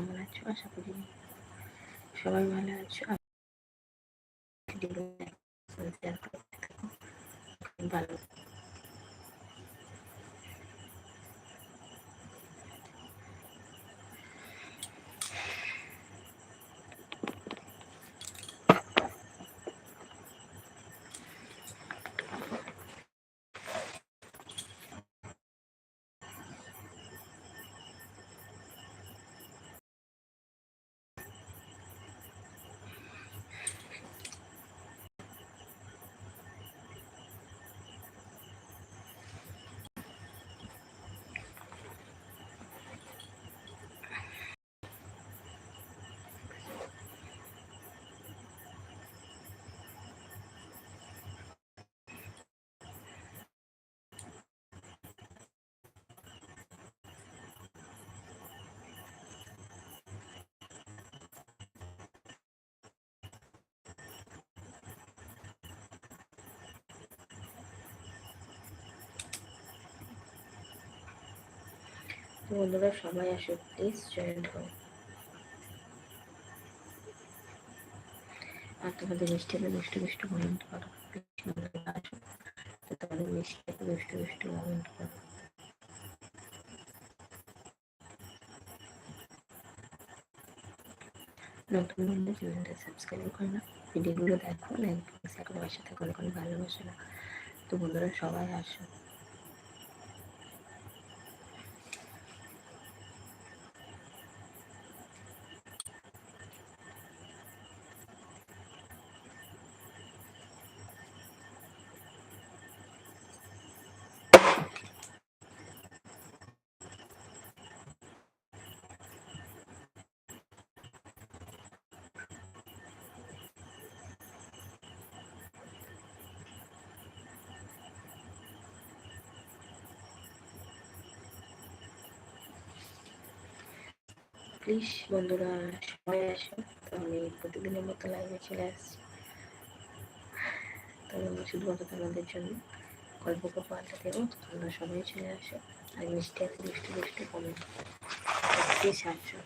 কেমন আছো? আশা করি সবাই ভালো আছো। ভালো। বন্ধুরা, সবাই আসো প্লিজ জয়েন্ট হও আর তোমাদের মিষ্টি দুষ্টু দুষ্টু কমেন্ট করো তোমাদের মিষ্টি দুষ্টু দুষ্টু কমেন্ট করো। নতুন বন্ধু, চ্যানেলটা সাবস্ক্রাইব করে না ভিডিওগুলো দেখো লাইক শেয়ার করে সাথে কোনো কোনো ভালোবাসে। না তো বন্ধুরা, সবাই আসো। প্লিজ বন্ধুরা, সবাই আসো। তো আমি প্রতিদিনের মতো লাইভে চলে আসছি। তো শুধুমাত্র তোমাদের জন্য গল্প গল্প আড্ডা দেবো। তোমরা সবাই চলে আসো। আর মিষ্টি আছে, মিষ্টি দুষ্টু কমেন্ট প্লিজ আসো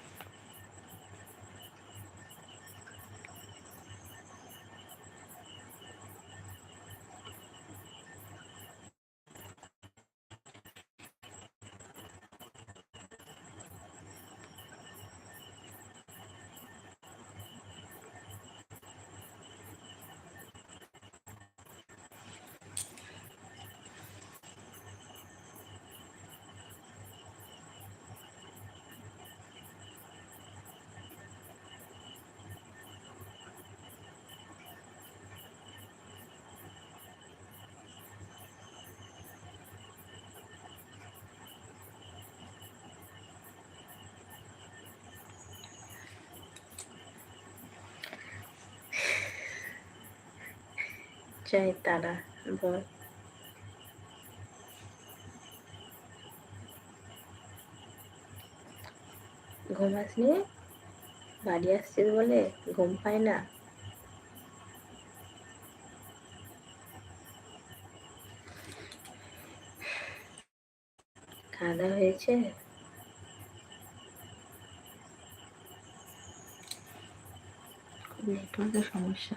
জয় তারা বল ঘুম আসনি? বাড়ি আসছিস বলে ঘুম পায় না? খাওয়া হয়েছে? নেটওয়ার্কের সমস্যা।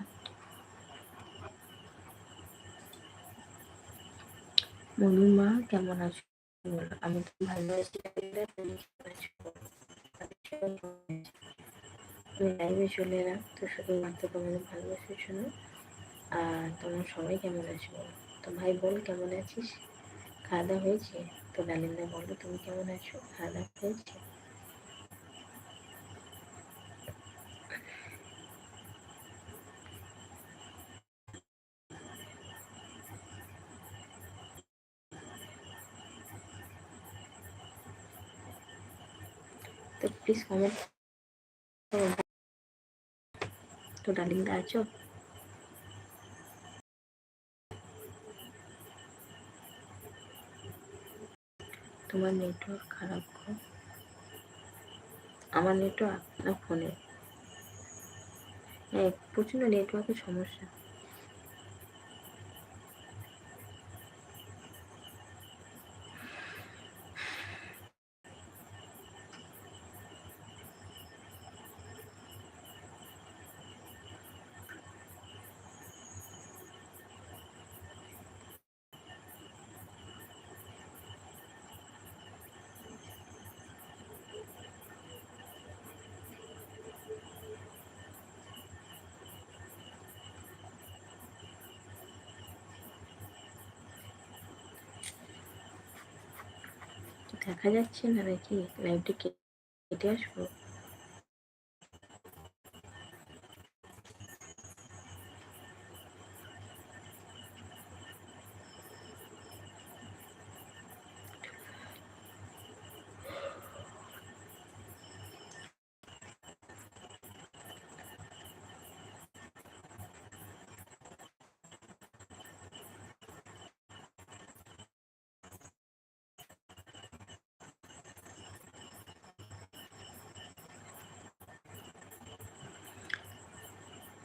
মনুর মা, কেমন আছো? আমি তো ভালো আছি। তুমি কেমন আছো? লাইভে চলে এলাম। তো শুধুমাত্র তোমাদের ভালোবাসার জন্য। আর তোমার সবাই কেমন আছো তো ভাই বল কেমন আছিস? খাওয়া দাওয়া হয়েছে? তো ডালিন্দা বলো তুমি কেমন আছো? খাওয়া দাওয়া হয়েছে? তো প্লিজ কমেন্ট তো ডালিংদা আছো? তোমার নেটওয়ার্ক খারাপ আমার নেটওয়ার্ক না ফোনে হ্যাঁ প্রচণ্ড নেটওয়ার্কের সমস্যা। দেখা যাচ্ছে না নাকি? লাইভটি কেটে আসব?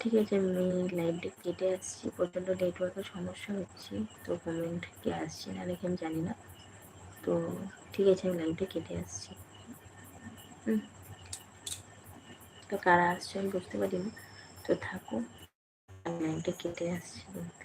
ঠিক আছে, আমি লাইভটি কেটে আসছি, প্রচণ্ড নেটওয়ার্কের সমস্যা হচ্ছে, তো কমেন্ট কে আসছে না দেখে আমি জানি না, তো ঠিক আছে, আমি লাইভটি কেটে আসছি। তো কারা আসছে আমি বুঝতে পারি না তো থাকো, আমি লাইভটা কেটে আসছি বলতে।